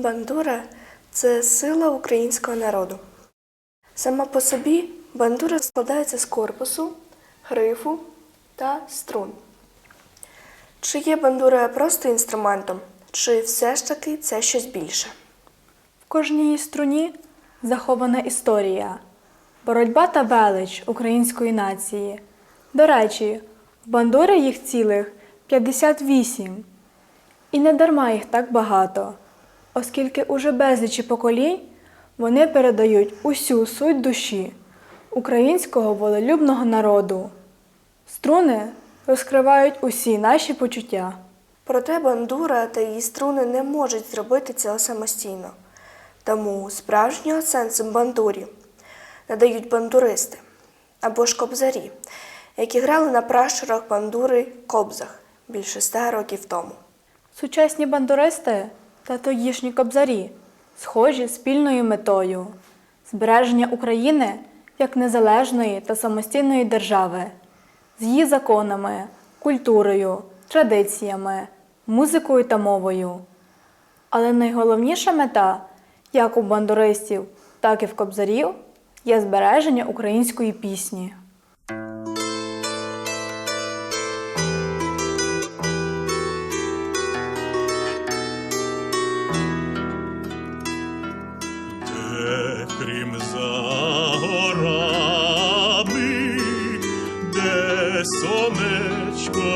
Бандура це сила українського народу. Сама по собі бандура складається з корпусу, грифу та струн. Чи є бандура просто інструментом, чи все ж таки це щось більше? В кожній струні захована історія, боротьба та велич української нації. До речі, в бандури їх цілих 58. І не дарма їх так багато, оскільки уже безлічі поколінь вони передають усю суть душі українського волелюбного народу. Струни розкривають усі наші почуття. Проте бандура та її струни не можуть зробити цього самостійно. Тому справжнього сенсу бандурі надають бандуристи або ж кобзарі, які грали на пращурах бандури кобзах більше ста років тому. Сучасні бандуристи та тодішні кобзарі схожі спільною метою збереження України як незалежної та самостійної держави з її законами, культурою, традиціями, музикою та мовою. Але найголовніша мета як у бандуристів, так і в кобзарів є збереження української пісні.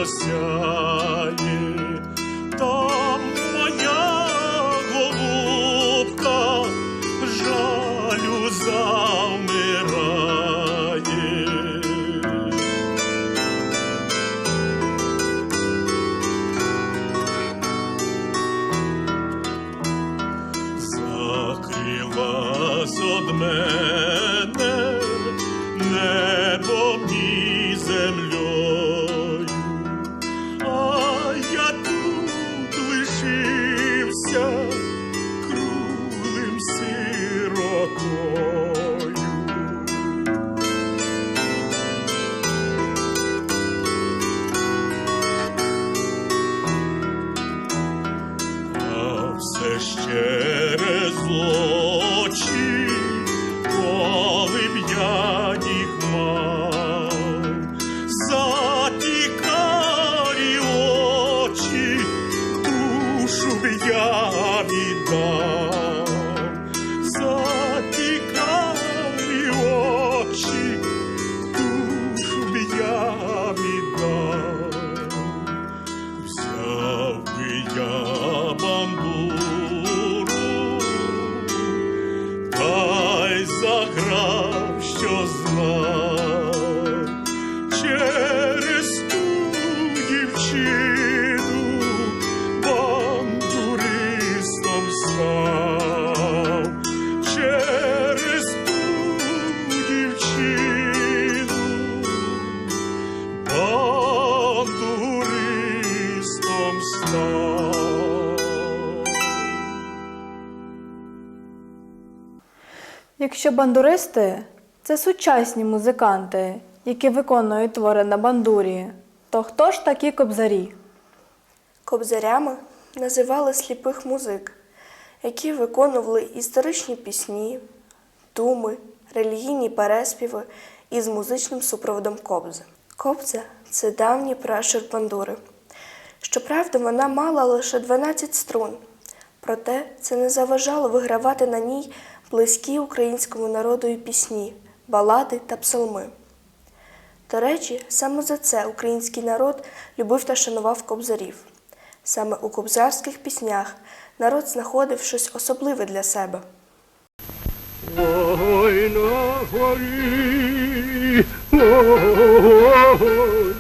Сонечко сяє, там моя голубка жалю завмирає. Закрилась од мене через очі, Якщо бандуристи це сучасні музиканти, які виконують твори на бандурі, то хто ж такі кобзарі? Кобзарями називали сліпих музик, які виконували історичні пісні, думи, релігійні переспіви із музичним супроводом кобзи. Кобза це давній пращур бандури. Щоправда, вона мала лише 12 струн, проте це не заважало вигравати на ній близькі українському народу і пісні, балади та псалми. До речі, саме за це український народ любив та шанував кобзарів. Саме у кобзарських піснях народ знаходив щось особливе для себе. Ой, на горі, ой, горі.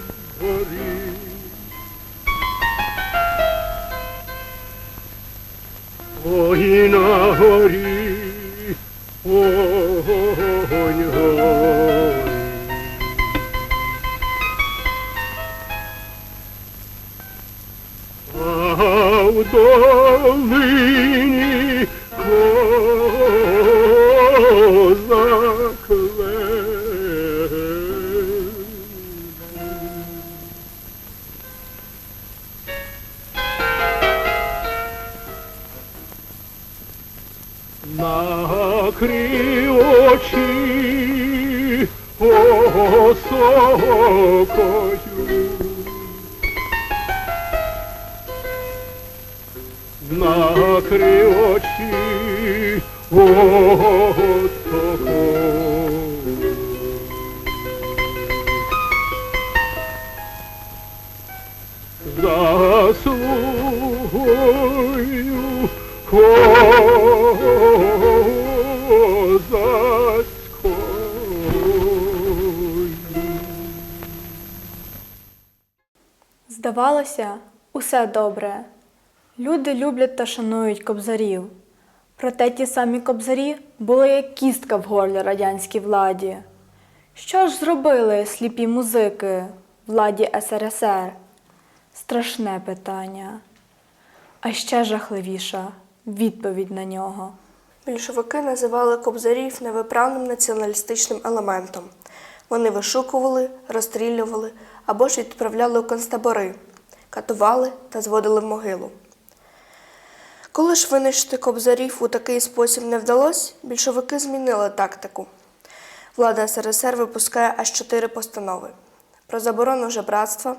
Ой, на горі, ой, ой. А в долині Накрий очі, о, сокою. заслугою козацькою. Здавалося, усе добре. Люди люблять та шанують кобзарів. Проте ті самі кобзарі були як кістка в горлі радянській владі. Що ж зробили сліпі музики владі СРСР? Страшне питання. А ще жахливіша відповідь на нього. Більшовики називали кобзарів невиправним націоналістичним елементом. Вони вишукували, розстрілювали або ж відправляли у концтабори, катували та зводили в могилу. Коли ж винищити кобзарів у такий спосіб не вдалося, більшовики змінили тактику. Влада СРСР випускає аж чотири постанови про заборону жебратства,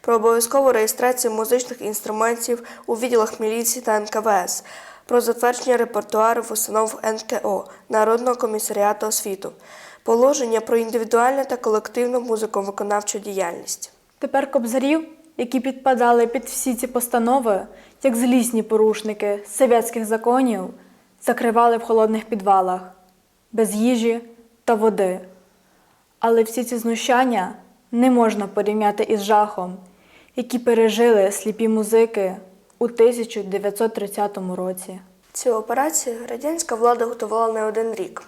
про обов'язкову реєстрацію музичних інструментів у відділах міліції та НКВС, про затвердження репертуару в установ НКО Народного комісаріату освіту, положення про індивідуальну та колективну музиковиконавчу діяльність. Тепер кобзарів, які підпадали під всі ці постанови, як злісні порушники совєтських законів, закривали в холодних підвалах, без їжі та води. Але всі ці знущання не можна порівняти із жахом, які пережили сліпі музики у 1930 році. Цю операцію радянська влада готувала не один рік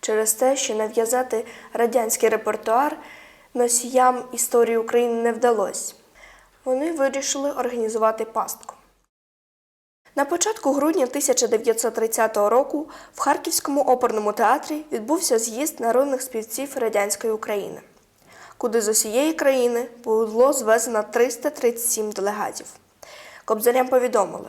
через те, що нав'язати радянський репертуар носіям історії України не вдалося. Вони вирішили організувати пастку. На початку грудня 1930 року в Харківському оперному театрі відбувся з'їзд народних співців радянської України, куди з усієї країни було звезено 337 делегатів. Кобзарям повідомили,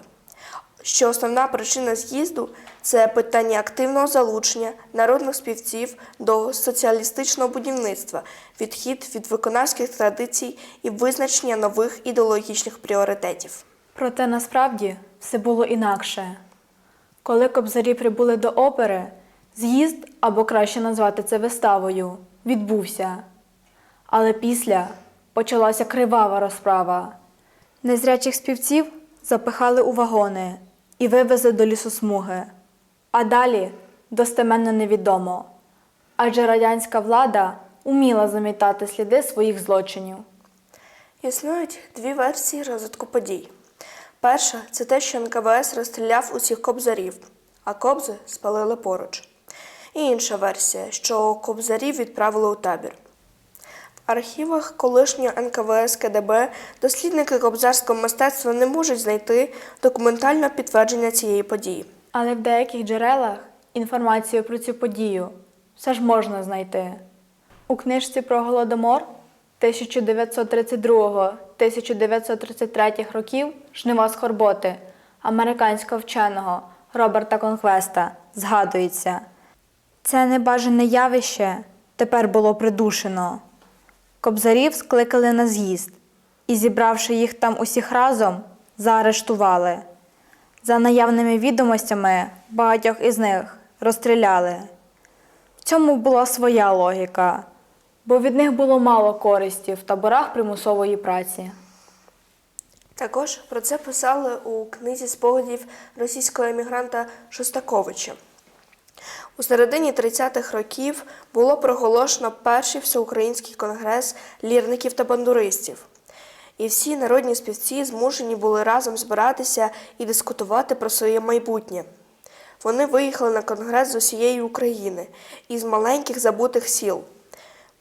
що основна причина з'їзду це питання активного залучення народних співців до соціалістичного будівництва, відхід від виконавських традицій і визначення нових ідеологічних пріоритетів. Проте насправді все було інакше. Коли кобзарі прибули до опери, з'їзд, або краще назвати це виставою, відбувся. Але після почалася кривава розправа. Незрячих співців запихали у вагони і вивезли до лісосмуги. А далі достеменно невідомо. Адже радянська влада уміла замітати сліди своїх злочинів. Існують дві версії розвитку подій. Перша це те, що НКВС розстріляв усіх кобзарів, а кобзи спалили поруч. І інша версія, що кобзарів відправили у табір. В архівах колишнього НКВС КДБ дослідники кобзарського мистецтва не можуть знайти документального підтвердження цієї події. Але в деяких джерелах інформацію про цю подію все ж можна знайти. У книжці про Голодомор 1932-1933 років Жнива Скорботи американського вченого Роберта Конквеста згадується. Це небажане явище тепер було придушено. Кобзарів скликали на з'їзд і, зібравши їх там усіх разом, заарештували. За наявними відомостями, багатьох із них розстріляли. В цьому була своя логіка, бо від них було мало користі в таборах примусової праці. Також про це писали у книзі спогадів російського емігранта Шостаковича. У середині 30-х років було проголошено перший всеукраїнський конгрес лірників та бандуристів. І всі народні співці змушені були разом збиратися і дискутувати про своє майбутнє. Вони виїхали на конгрес з усієї України із маленьких забутих сіл.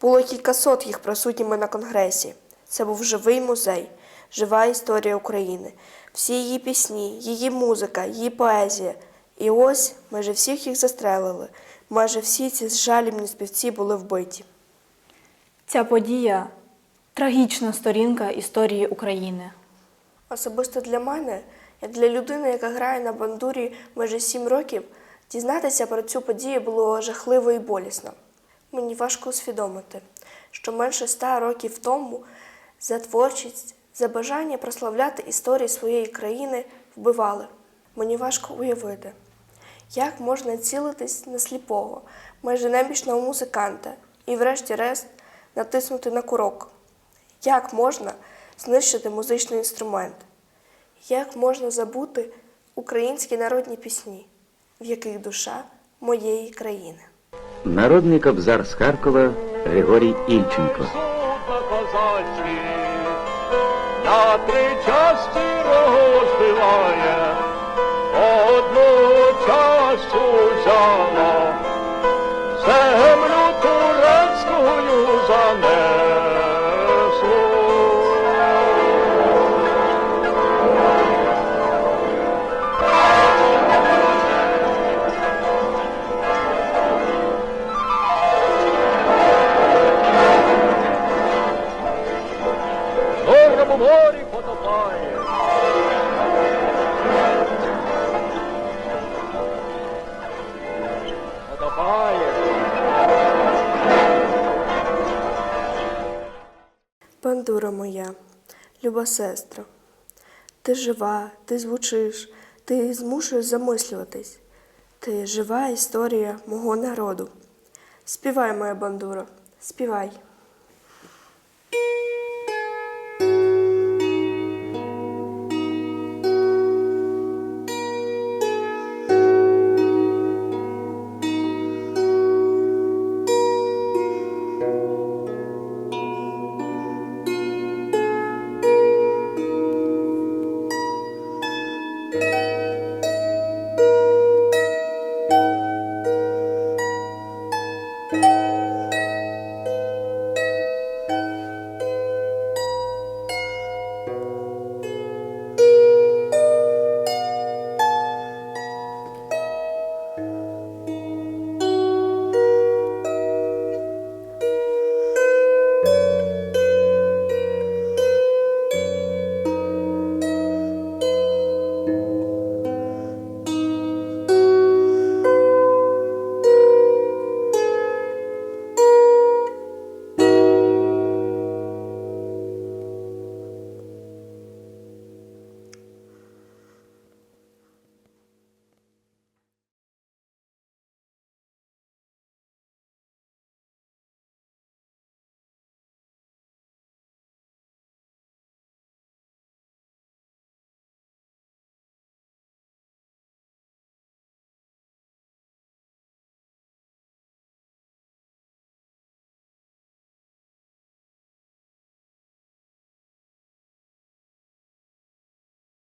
Було кількасот їх присутніми на конгресі. Це був живий музей, жива історія України, всі її пісні, її музика, її поезія. І ось майже всіх їх застрелили. Майже всі ці жалібні співці були вбиті. Ця подія трагічна сторінка історії України. Особисто для мене, як для людини, яка грає на бандурі майже сім років, Дізнатися про цю подію було жахливо і болісно. Мені важко усвідомити, що менше ста років тому за творчість, за бажання прославляти історію своєї країни вбивали. Мені важко уявити, як можна цілитись на сліпого, майже немічного музиканта і, врешті-решт, натиснути на курок. Як можна знищити музичний інструмент? Як можна забути українські народні пісні, в яких душа моєї країни? Народний кобзар з Харкова Григорій Ільченко. На три часті розбиває, одну часу землю сестра, ти жива, ти звучиш, ти змушуєш замислюватись. Ти жива історія мого народу. Співай, моя бандура, співай.